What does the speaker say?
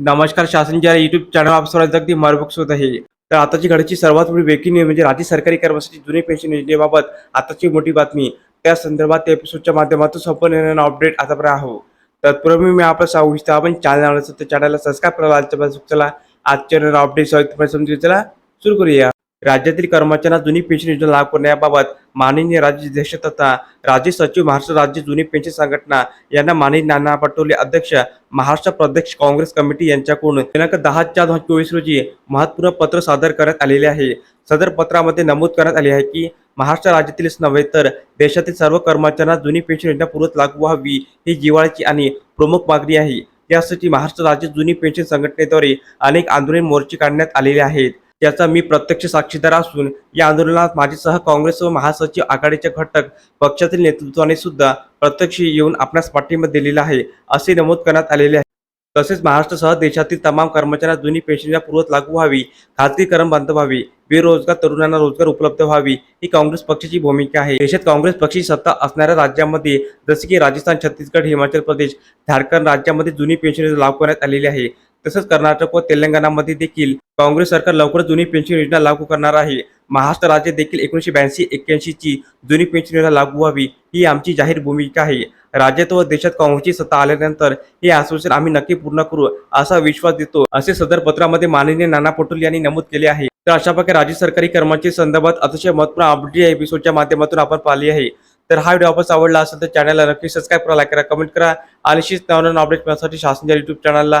नमस्कार शासनच्या YouTube channel आप अगदी मार्गदर्शक होत आहे. तर आताची घडची सर्वात मोठी ब्रेकिंग न्यूज म्हणजे राज्य सरकारी कर्मचारी जुने पेन्शन योजनेबाबत आताची मोठी बातमी. त्या संदर्भात एपिसोडच्या माध्यमातून संपूर्ण अपडेट आतापर्यंत आहो तत्पूर्वी मी आपलं सांगू इच्छितो आपण चॅनल तर चॅनलला सबस्क्राईब करायला आजच्या चला. आजच्या अपडेट समजून चला सुरू करूया. राज्यातील कर्मचाऱ्यांना जुनी पेन्शन योजना लागू करण्याबाबत माननीय राज्याध्यक्ष तथा राज्य सचिव महाराष्ट्र राज्य जुनी पेन्शन संघटना यांना माननीय नाना पटोले अध्यक्ष महाराष्ट्र प्रदेश काँग्रेस कमिटी यांच्याकडून दिनांक दहा चार दोन हजार चोवीस रोजी महत्त्वपूर्ण पत्र सादर करण्यात आलेले आहे. सदर पत्रामध्ये नमूद करण्यात आले आहे की महाराष्ट्र राज्यातीलच नव्हे तर देशातील सर्व कर्मचाऱ्यांना जुनी पेन्शन योजना पूर्वत लागू व्हावी ही जिवाळ्याची आणि प्रमुख मागणी आहे. यासाठी महाराष्ट्र राज्य जुनी पेन्शन संघटनेद्वारे अनेक आंदोलन मोर्चे काढण्यात आलेले आहेत. याचा मी प्रत्यक्ष साक्षीदार असून या आंदोलनात माझेसह काँग्रेस व महासचिव आघाडीच्या घटक पक्षातील नेतृत्वाने सुद्धा प्रत्यक्ष येऊन आपणास पाठिंबा दिलेला आहे असे नमूद करण्यात आलेले आहे. तसेच महाराष्ट्रासह देशातील तमाम कर्मचाऱ्यांना जुनी पेन्शन पूर्वत लागू व्हावी खाजगीकरण बंद व्हावी बेरोजगार तरुणांना रोजगार उपलब्ध व्हावी ही काँग्रेस पक्षाची भूमिका आहे. देशात काँग्रेस पक्षाची सत्ता असणाऱ्या राज्यांमध्ये जसे की राजस्थान छत्तीसगड हिमाचल प्रदेश झारखंड राज्यामध्ये जुनी पेन्शन लागू करण्यात आलेली आहे. तसंच कर्नाटक व तेलंगणामध्ये देखील काँग्रेस सरकार लवकरच जुनी पेन्शन योजना लागू करणार आहे. महाराष्ट्र राज्य देखील एकोणीसशे ब्याऐंशी एक्क्याऐंशी ची जुनी पेन्शन योजना लागू व्हावी ही आमची जाहीर भूमिका आहे. राज्यात व देशात काँग्रेसची सत्ता आल्यानंतर हे आश्वासन आम्ही नक्की पूर्ण करू असा विश्वास देतो असे सदर पत्रामध्ये माननीय नाना पटोले यांनी नमूद केले आहे. तर अशा प्रकारे राज्य सरकारी कर्मचारी संदर्भात अतिशय महत्त्वपूर्ण अपडेट या एपिसोडच्या माध्यमातून आपण पाहिली आहे. तर हा व्हिडिओ आपण आवडला असेल तर चॅनलला नक्की सबस्क्राईब करा लाईक करा कमेंट करा आणि अशीच नवनवीन अपडेट मिळण्यासाठी शासनच्या युट्यूब चॅनलला